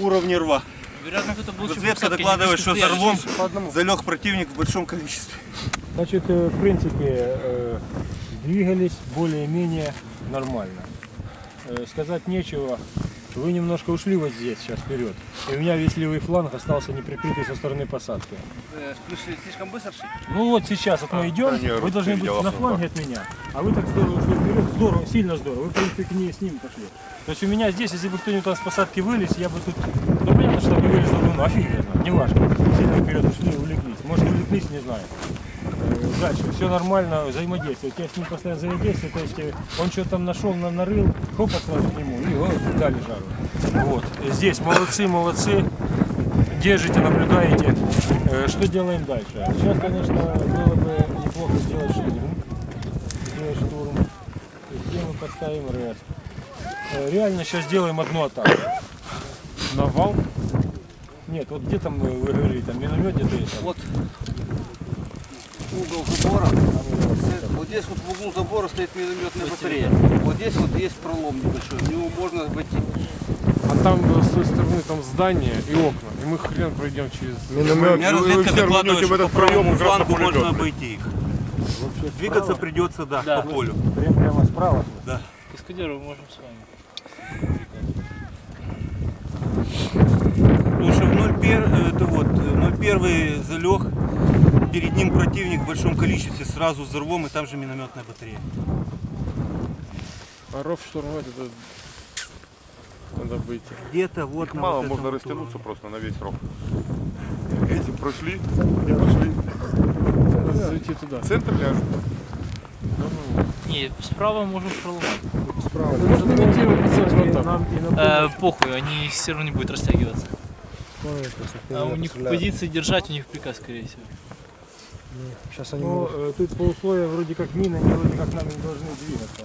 уровне рва. Вероятно, кто-то был Разведка докладывает, что за рвом залег противник в большом количестве. Значит, э, в принципе, э, двигались более-менее нормально. Э, Сказать нечего. Вы немножко ушли вот здесь сейчас вперед. И у меня весь левый фланг остался неприкрытый со стороны посадки. Слышали, слишком быстро шли? Ну вот сейчас вот мы идем, да вы должны быть на фланге от меня, а вы так здорово ушли вперед, здорово, сильно здорово, вы в принципе к ней с ним пошли. То есть у меня здесь, если бы кто-нибудь там с посадки вылез, я бы тут, ну понятно, что там не вылез, но ну офиг я знаю, неважно, сильно вперед ушли, увлеклись, может увлеклись, не знаю. Дальше, все нормально, взаимодействие. Я с ним постоянно взаимодействую, то есть э, он что-то там нашел, на- нарыл, хоп, сразу к нему, и вот, дали жару. Вот, здесь молодцы, молодцы, держите, наблюдаете. Э, Что делаем дальше? Сейчас, конечно, было бы неплохо сделать штурм. Сделать штурм. Где мы поставим рест? Э, Реально сейчас делаем одну атаку. Навал. Нет, вот где там вы говорили, там миномет где-то есть? Вот угол забора. Вот здесь вот в углу забора стоит минометная батарея. Вот здесь вот есть пролом небольшой. В него можно войти. А там э, с той стороны там здание и окна. И мы хрен пройдем через... У Миномет, меня вы разведка докладывает, что по этот проем, правому флангу можно обойти их. Двигаться придется, да, по полю. Прям, прямо справа. Каскадеру можем с вами. Потому что в 01, это вот, э, 01 залег, перед ним противник в большом количестве, сразу за рвом, и там же минометная батарея. А ров штурмовать это... Надо быть. Где-то вот Их на мало, вот можно растянуться уровне. просто на весь ров. Эти прошли, прошли. Надо зайти туда. Центр ляжут. Не, справа можем проломать. Можно имитировать пациент вот так. Нам и на Э, похуй, они все равно не будут растягиваться. А у них позиции держать, у них приказ, скорее всего. Сейчас они Ну, э, тут по условиям вроде как мины, они вроде как нам не должны двигаться.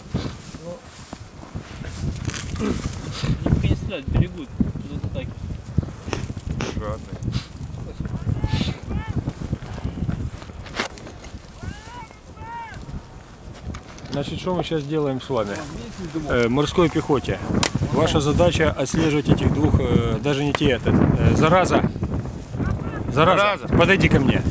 Они не стрелять, берегут. Тут атаки. Жадные. Значит, что мы сейчас делаем с вами? Э, морской пехоте. Ваша задача отслеживать этих двух, э, даже не те, это, э, зараза. Зараза, Зараза. подойди ко мне.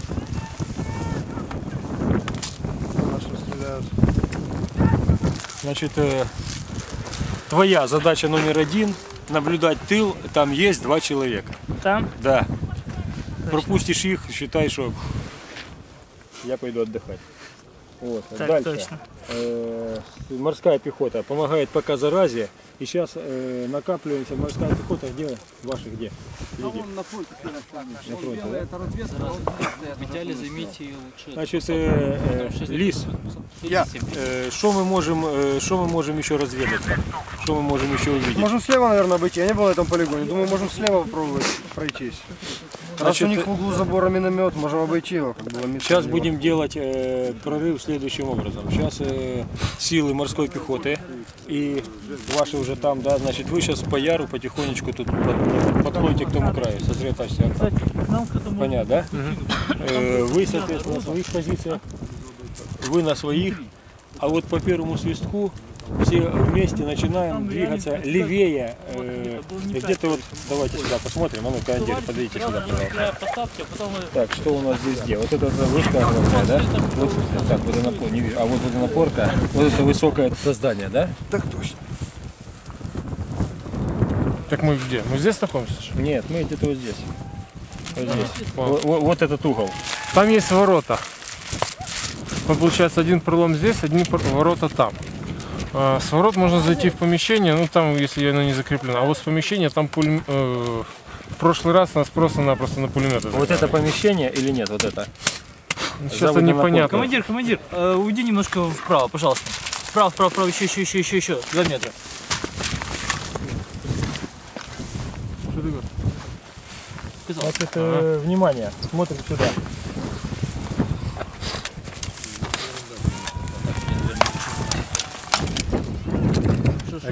Значит, э, твоя задача номер один наблюдать тыл, там есть два человека. Там? Да. Пропустишь их, считай, что я пойду отдыхать. Вот. Так, Дальше. точно. Э, морская пехота помогает пока заразе. И сейчас э, накапливаемся. Морская пехота где? Ваши где? Люди. на фронте На фронте, да? В идеале займите лучше. Значит, э, э, Лис, Я. э, что мы можем, э, что мы можем еще разведать? Что мы можем еще увидеть? Можем слева, наверное, обойти. Я не был на этом полигоне. Думаю, можем слева попробовать пройтись. Раз Значит, у них в углу забора миномет, можем обойти его, как место. Сейчас него. будем делать э, прорыв следующим образом. Сейчас э, силы морской пехоты. И ваши уже там, да, значит, вы сейчас по яру потихонечку тут под- подходите к тому краю, этому... Понятно, да? Э, Вы, соответственно, на своих позициях, вы на своих, а вот по первому свистку все вместе начинаем двигаться левее. э, Где-то вот, давайте сюда посмотрим, а ну, командир, подойдите сюда, пожалуйста. А. Так, что у нас здесь где? Вот это вот вышка огромная, да? Вот, так, водонапор, не вижу. А вот водонапорка, вот это высокое создание, да? Так точно. Так мы где? Мы здесь находимся? Нет, мы где-то вот здесь. Вот здесь. Во- во- Вот этот угол. Там есть ворота. Получается, один пролом здесь, одни пр- ворота там. А, С ворот можно зайти в помещение, ну там, если оно не закреплено. А вот с помещения там пулем- э, в прошлый раз нас просто-напросто на пулемет. Вот это помещение или нет, вот это? Что-то за непонятно. Командир, командир, э, уйди немножко вправо, пожалуйста. Вправо, вправо, вправо, еще, еще, еще, еще, еще. Два метра. Что ты говоришь? Значит, э, внимание, смотрим сюда.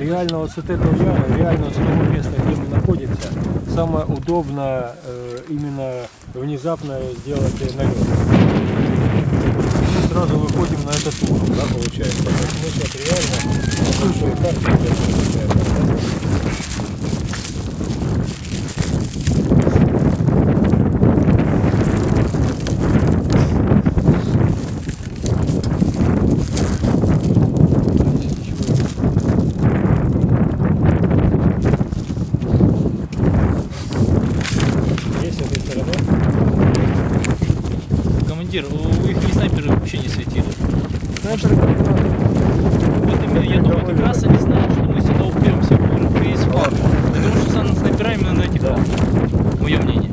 Реально вот с этого яра, реально с того места, где мы находимся, самое удобно э, именно внезапно сделать налет. Мы сразу выходим на этот угол, да, получается. Мы сейчас реально на большой карте где-то получается, да. Командир, у их не снайперы вообще не светили. Снайперы Вот именно, я думаю, как раз они знают, что мы сюда упремся. Уже есть флаг. Я думаю, что сам снайпера именно на этих флагах. Мое мнение.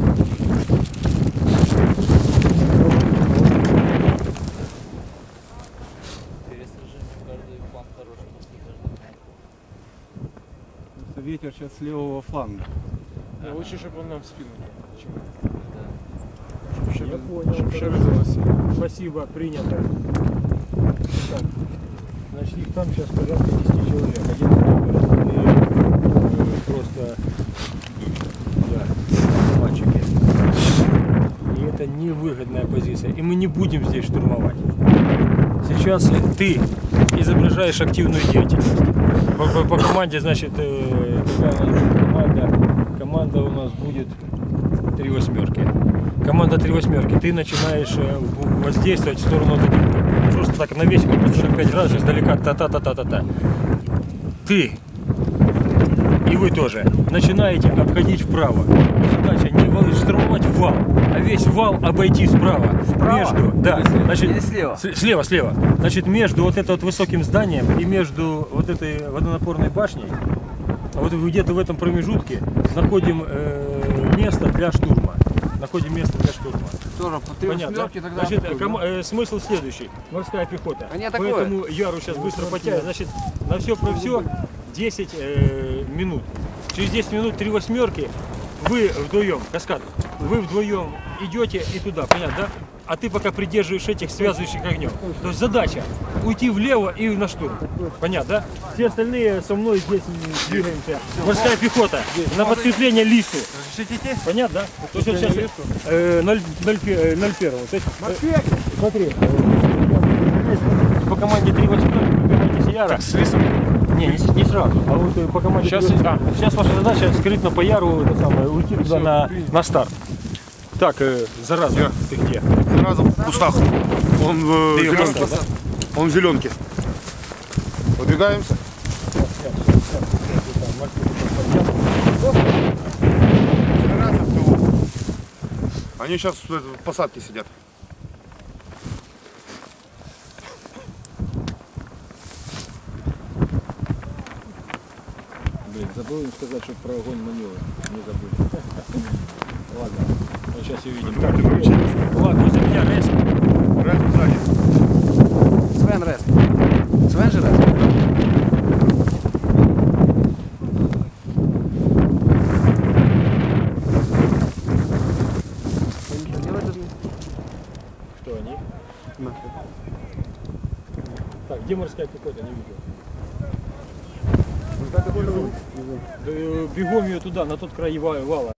Ветер сейчас с левого фланга. Лучше, чтобы он нам в спину. Я понял. Спасибо, принято. Так, значит, их там сейчас порядка 10 человек. Один э, просто да, мальчики. И это невыгодная позиция. И мы не будем здесь штурмовать. Сейчас ты изображаешь активную деятельность. По, по- по команде, значит, э, какая команда? Команда у нас будет три восьмерки. Команда три восьмерки. Ты начинаешь э, воздействовать в сторону вот этих, просто так навесик по 45 градусов издалека. Та-та-та-та-та-та. Ты и вы тоже начинаете обходить вправо. Задача не штурмовать вал, а весь вал обойти справа. Между, да, значит, Или слева? слева, слева. Значит, между вот это вот высоким зданием и между вот этой водонапорной башней, вот где-то в этом промежутке находим э, место для штурма. Находим место для штурма. Тоже по три Понятно. тогда. Значит, кому- э, смысл следующий. Морская пехота. Они атакуют. Поэтому Яру сейчас быстро потянет. Значит, на все про все 10 э, минут. Через 10 минут три восьмерки. Вы вдвоем, каскад, вы вдвоем идете и туда, понятно, да? А ты пока придерживаешь этих связывающих огнем. То есть задача уйти влево и на штурм. Понятно, да? Все остальные со мной здесь двигаемся. Морская пехота на подкрепление лису. Понятно, да? То есть вот сейчас э, 0, 0, 0 первого. То есть, э, смотри, э, по команде 3 восьмерки выбирайте Яра. С лисом? Не, не, не сразу, а вот э, по команде Сейчас а. Сейчас ваша задача скрытно по Яру это самое, уйти туда на, на старт. Так, э, зараза, Я. ты где? Сразу в кустах. Он в её зеленке. поставил, Он в зеленке. Подвигаемся. Зараза в тылу. Они сейчас в посадке сидят. Блин, забыл им сказать, что про огонь маневр. Не забыл. Ладно, вот сейчас увидим. Как ты выучились? Ладно, возле меня резко. Раз сзади. Свен Рес. Свен же. Кто они? Так, где морская пехота? Не э, Бегом ее туда, на тот край ва- вала.